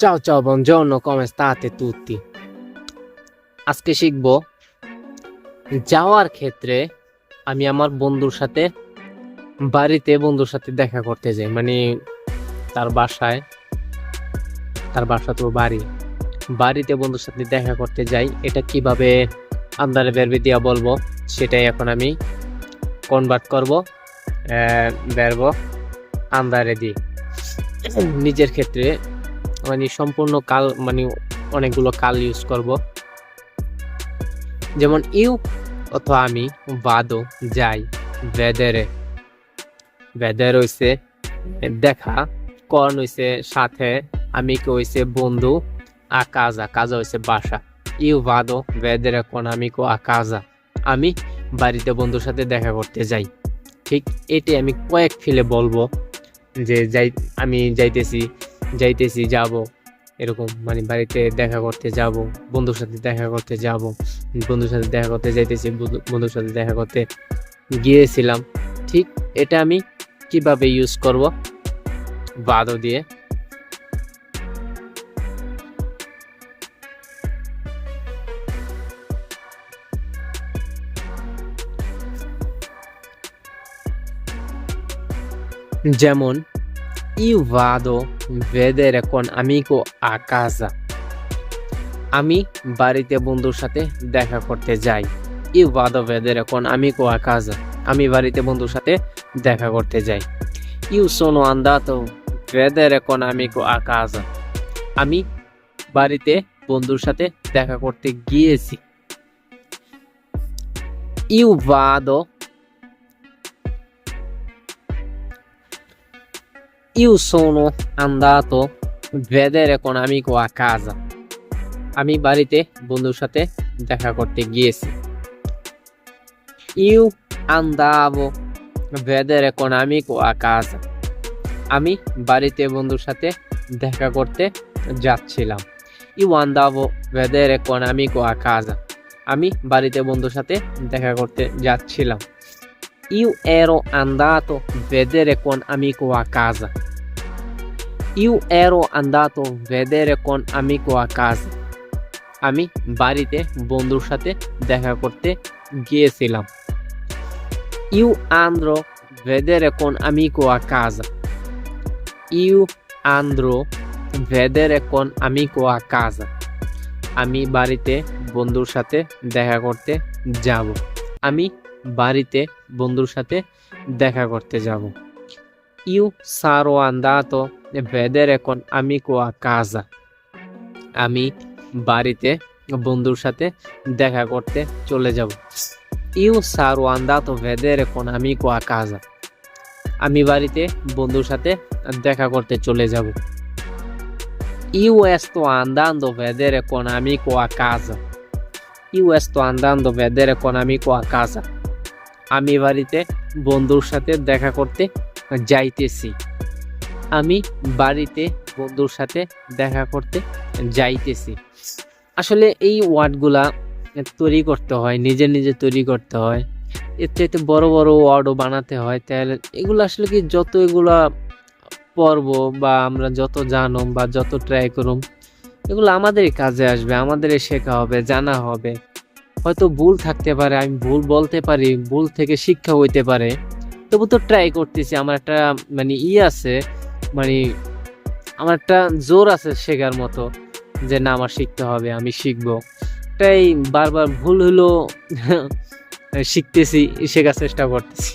Ciao ciao, buongiorno, come state tutti? আজকে শিখব যাওয়ার ক্ষেত্রে আমি আমার বন্ধুর সাথে বাড়িতে বন্ধুর সাথে দেখা করতে যাই মানে তার বাসায় তার বাসা তো বাড়ি বাড়িতে বন্ধুর সাথে দেখা করতে যাই এটা কীভাবে আন্দারে বেরবে দিয়া বলব সেটাই এখন আমি কনভার্ট করব বেরব আন্দারে দিই নিজের ক্ষেত্রে মানে সম্পূর্ণ কাল মানে অনেকগুলো কাল ইউজ করব। যেমন ইউ অথবা আমি, বাদো, যাই ভেদেরে ভেদের হইছে দেখা কর্ন হইছে সাথে আমি কে হইছে বন্ধু আকাজা কাজা হইছে বাসা। ইউ, বাদো ভেদেরে কোন আমি কো আকাজা আমি বাড়িতে বন্ধুর সাথে দেখা করতে যাই। ঠিক এটি আমি কয়েক ফিলে বলব যে যাই, আমি যাইতেছি যাইতেছি, যাব। এরকম মানে বাড়িতে দেখা করতে যাব, বন্ধুর সাথে দেখা করতে যাব। বন্ধুর সাথে দেখা করতে যাইতেছি, বন্ধু- বন্ধুর সাথে দেখা করতে গিয়েছিলাম। ঠিক এটা আমি কীভাবে ইউজ করব? বাদও দিয়ে। যেমন io vado a vedere con amico a casa. আমি বাড়িতে বন্ধুর সাথে দেখা করতে যাই ইউ বাদো ভেদের কোন আমি কো আকাজ আমি বাড়িতে বন্ধুর সাথে দেখা করতে যাই ইউ সোনো আন্দা তো ভেদের কোন আমি কো আকাজ আমি বাড়িতে বন্ধুর সাথে দেখা করতে গিয়েছি ইউ বাদো Io sono andato vedere con amico a casa. আমি বাড়িতে বন্ধুর সাথে দেখা করতে গিয়েছি Io andavo vedere con amico a casa. আমি বাড়িতে বন্ধুর সাথে দেখা করতে যাচ্ছিলাম Io andavo vedere con amico a casa. আমি বাড়িতে বন্ধুর সাথে দেখা করতে যাচ্ছিলাম Io ero andato vedere con amico a casa. Io ero andato vedere con amico a casa. আমি বাড়িতে বন্ধুর সাথে দেখা করতে গিয়েছিলাম Io andrò vedere con amico a casa. Io andrò vedere con amico a casa. আমি বাড়িতে বন্ধুর সাথে দেখা করতে যাব আমি বাড়িতে বন্ধুর সাথে দেখা করতে যাব Io sarò andato a vedere con amico a casa. আমি বাড়িতে বন্ধুর সাথে দেখা করতে চলে যাব sarò andato a vedere con amico a casa. আমি বাড়িতে বন্ধুর সাথে দেখা করতে চলে যাব andando a vedere con amico a casa. Io sto andando a vedere con amico a casa. আমি বাড়িতে বন্ধুর সাথে দেখা করতে যাইতেছি। আমি বাড়িতে বন্ধুর সাথে দেখা করতে যাইতেছি। আসলে এই ওয়ার্ডগুলা তৈরি করতে হয়, নিজে নিজে তৈরি করতে হয়। এর চাইতে বড় বড় ওয়ার্ডও বানাতে হয়, তাহলে এগুলো আসলে কি যত এগুলা পড়ব বা আমরা যত জানো বা যত ট্রাই করুম, এগুলো আমাদেরই কাজে আসবে, আমাদেরই শেখা হবে, জানা হবে। হয়তো ভুল থাকতে পারে, আমি ভুল বলতে পারি, ভুল থেকে শিক্ষা হইতে পারে। তবু তো ট্রাই করতেছি। আমার একটা মানে ই আছে মানে আমার একটা জোর আছে শেখার মতো, যে না, আমার শিখতে হবে, আমি শিখব। তাই বারবার ভুল হলো শিখতেছি, শেখার চেষ্টা করতেছি।